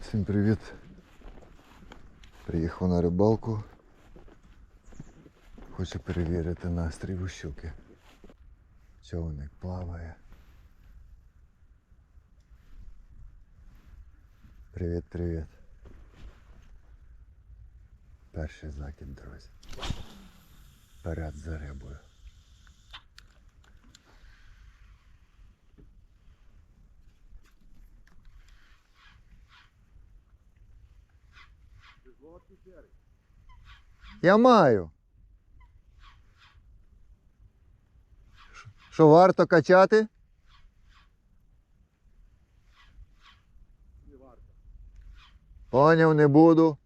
Всім привіт. Приїхав на рибалку. Хочу перевірити настрій у щуки. Човник плаває. Привіт, привіт. Перший закид, друзі. Вперед за рибою. Я маю. Що варто качати? Не варто. Поняв, не буду.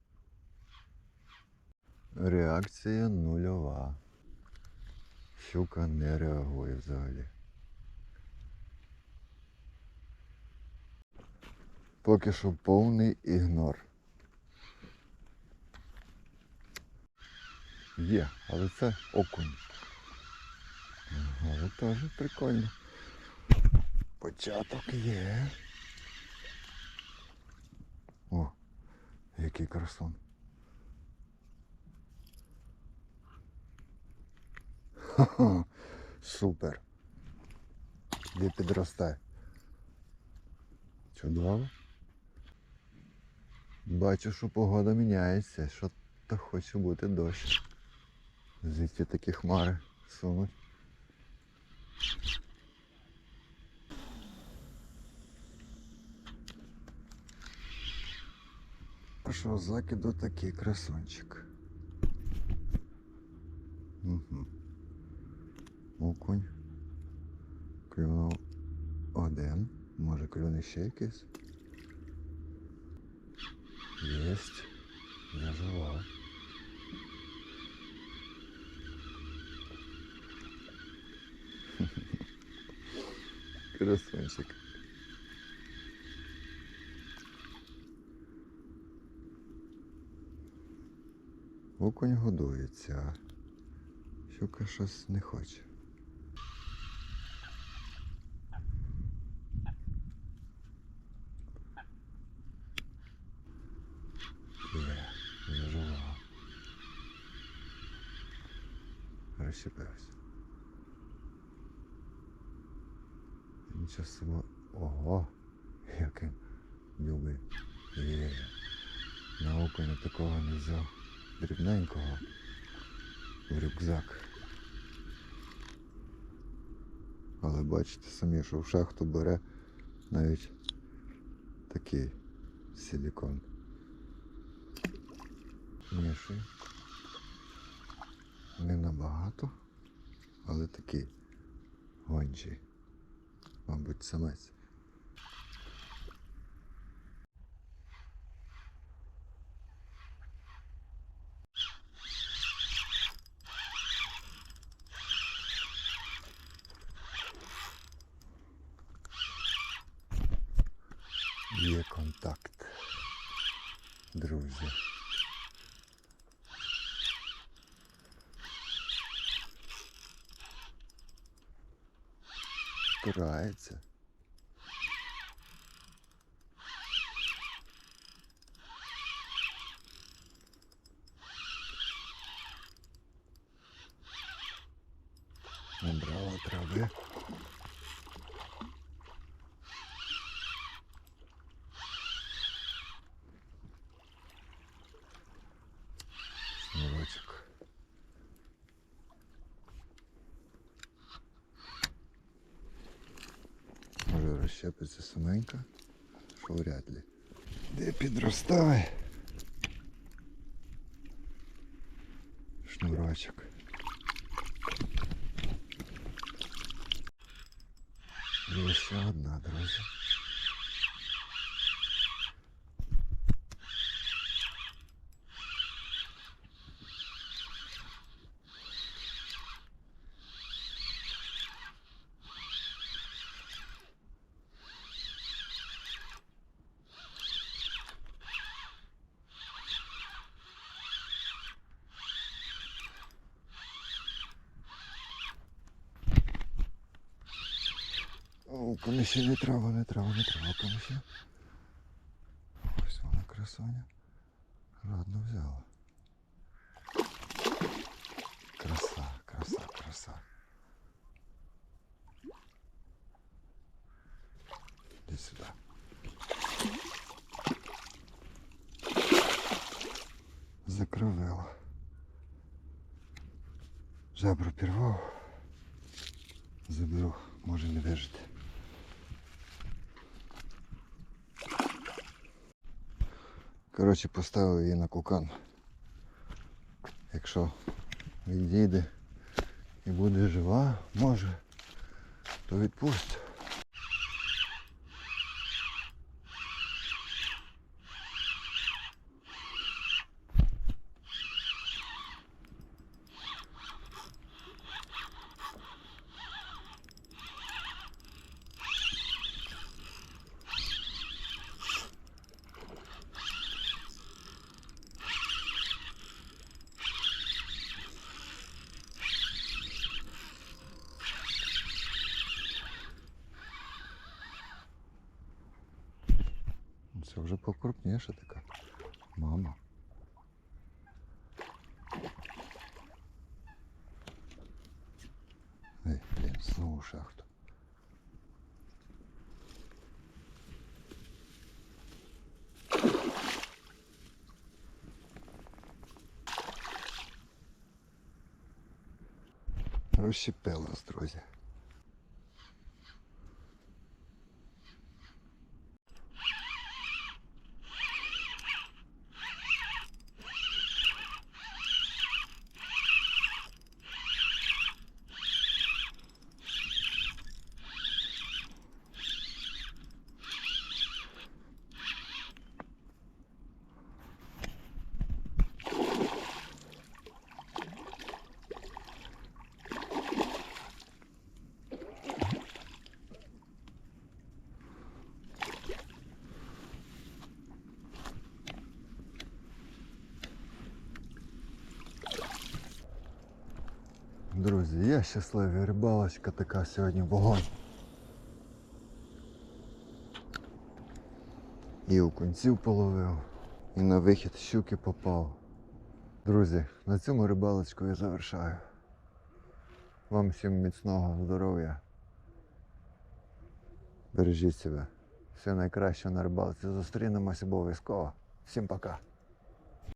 Реакція нульова. Щука не реагує взагалі. Поки що повний ігнор. Є, але це окунь. Але теж прикольно. Початок є. О, який красун. Ха-ха, супер. Де підросте. Чудово. Бачу, що погода міняється, що то хоче бути дощ. Звідки такі хмари сунуть. Першого закиду такий красунчик. Угу. Окунь. Клюнув один. Може клюне ще якийсь. Єсть. Заживав. Красунчик. Окунь годується, а щука щось не хоче. Є, заживав. Розщепився. Нічого собі. Ого, який любий. Є. На окуня такого не взяв. Дрібненького. В рюкзак. Але бачите самі, що в шахту бере навіть такий силікон. Міший. Не набагато, але такий гончий. Мабуть, самець. Є контакт, друзі. старается. Набрала травы. Може розщепиться саменька, що вряд ли. Де підростає? Шнурочок. Є ще одна, друзі. О, комісі не треба, не треба, не треба комісі. Ось вона. красуня. Ладно взяла. Краса, краса, краса. Иди сюда. Закровила. Жабру пірвав. Заберу, може не вижити. Коротше, поставив її на кукан. Якщо відійде і буде жива, може, то відпустю. Це вже покрупніше така. Мама. Ей, блін, знову шахту. Розщепилась, друзі. Друзі, я щасливий, рибалочка така сьогодні вогонь. І у окунців половив, і на вихід щуки попав. Друзі, на цьому рибалочку я завершаю. Вам всім міцного здоров'я. Бережіть себе. Все найкраще на рибалці. Зустрінемось обов'язково. Всім пока.